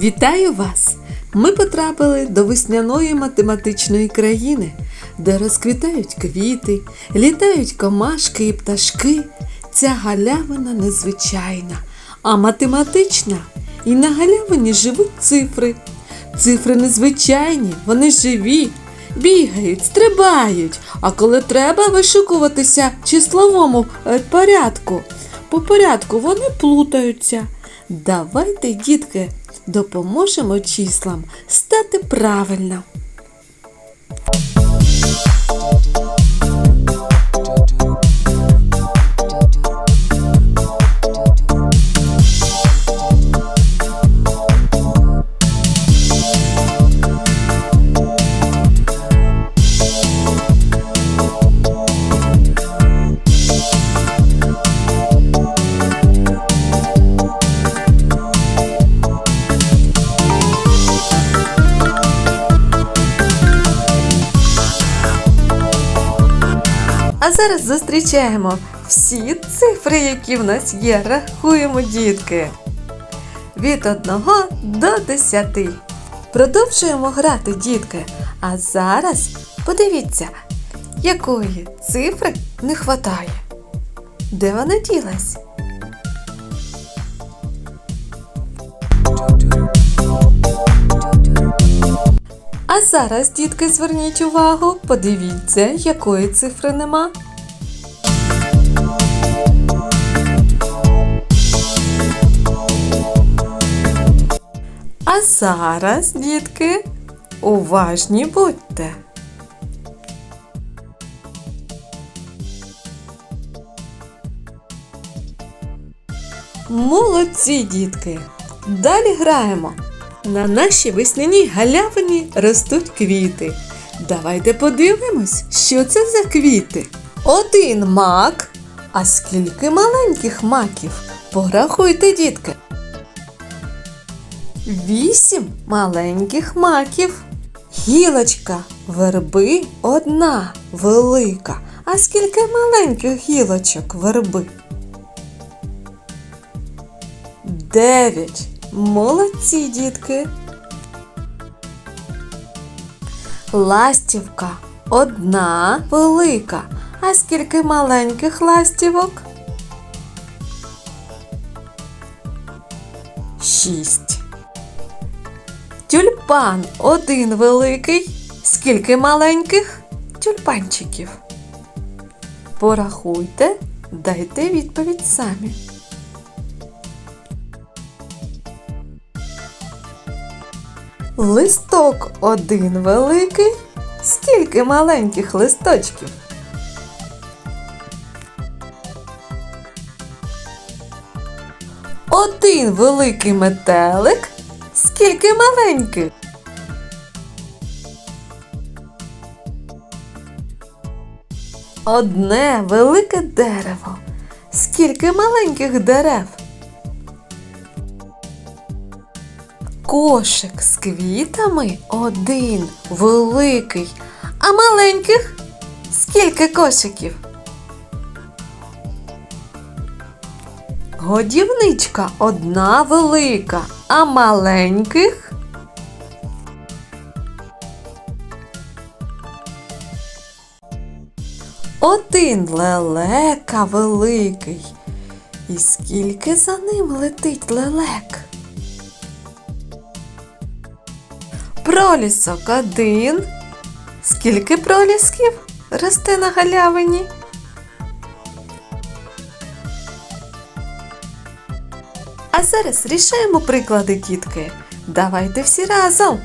Вітаю вас! Ми потрапили до весняної математичної країни, де розквітають квіти, літають комашки і пташки. Ця галявина незвичайна, а математична. І на галявині живуть цифри. Цифри незвичайні, вони живі, бігають, стрибають. А коли треба вишукуватися числовому е, порядку, по порядку вони плутаються. Давайте, дітки, допоможемо числам стати правильно. А зараз зустрічаємо всі цифри, які в нас є. Рахуємо, дітки. Від 1 до 10. Продовжуємо грати, дітки. А зараз подивіться, якої цифри не вистачає. Де вона ділась? А зараз, дітки, зверніть увагу, подивіться, якої цифри нема. А зараз, дітки, уважні будьте. Молодці, дітки! Далі граємо. На нашій весняній галявині ростуть квіти. Давайте подивимось, що це за квіти. Один мак. А скільки маленьких маків? Порахуйте, дітки. Вісім маленьких маків. Гілочка верби одна велика. А скільки маленьких гілочок верби? Дев'ять. Молодці, дітки. Ластівка одна велика. А скільки маленьких ластівок? Шість. Тюльпан один великий. Скільки маленьких тюльпанчиків? Порахуйте, дайте відповідь самі. Листок один великий. Скільки маленьких листочків? Один великий метелик. Скільки маленьких? Одне велике дерево. Скільки маленьких дерев? Кошик з квітами один великий, а маленьких скільки кошиків? Годівничка одна велика, а маленьких один лелека великий. І скільки за ним летить лелек? Пролісок один. Скільки пролісків росте на галявині? А зараз рішаємо приклади, дітки. Давайте всі разом.